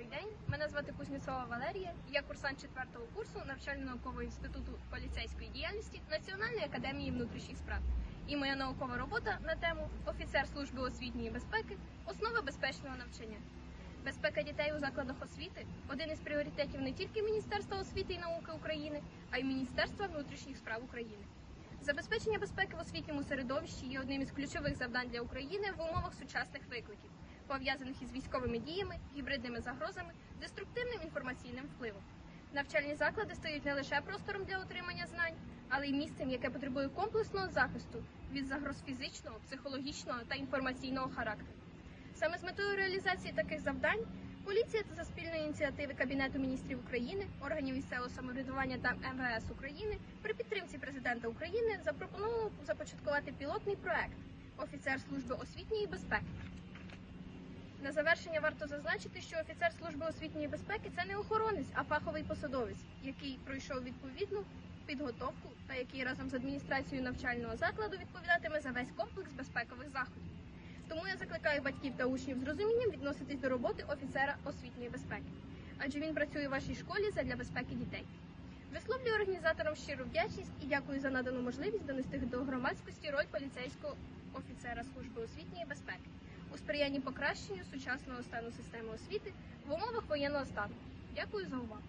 Добрий день, мене звати Кузнєцова Валерія. Я курсант 4 курсу навчально-наукового інституту поліцейської діяльності Національної академії внутрішніх справ. І моя наукова робота на тему офіцер служби освітньої безпеки основи безпечного навчання. Безпека дітей у закладах освіти один із пріоритетів не тільки Міністерства освіти і науки України, а й Міністерства внутрішніх справ України. Забезпечення безпеки в освітньому середовищі є одним із ключових завдань для України в умовах сучасних викликів, пов'язаних із військовими діями, гібридними загрозами, деструктивним інформаційним впливом. Навчальні заклади стають не лише простором для отримання знань, але й місцем, яке потребує комплексного захисту від загроз фізичного, психологічного та інформаційного характеру. Саме з метою реалізації таких завдань поліція та за спільної ініціативи Кабінету міністрів України, органів місцевого самоврядування та МВС України при підтримці президента України запропоновано започаткувати пілотний проект Офіцер служби освітньої безпеки. На завершення варто зазначити, що офіцер служби освітньої безпеки це не охоронець, а фаховий посадовець, який пройшов відповідну підготовку та який разом з адміністрацією навчального закладу відповідатиме за весь комплекс безпекових заходів. Тому я закликаю батьків та учнів з розумінням відноситись до роботи офіцера освітньої безпеки, адже він працює у вашій школі задля безпеки дітей. Висловлюю організаторам щиру вдячність і дякую за надану можливість донести до громадськості роль поліцейського офіцера служби освітньої безпеки у сприянні покращенню сучасного стану системи освіти в умовах воєнного стану. Дякую за увагу.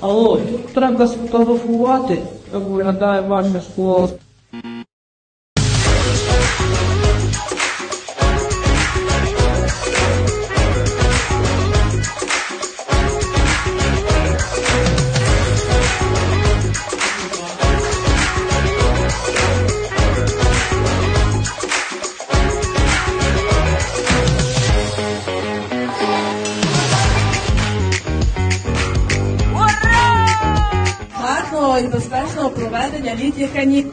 Алло, треба сфотографувати, як виглядає ваше скло. комфортного безпечного проведення літніх канікул.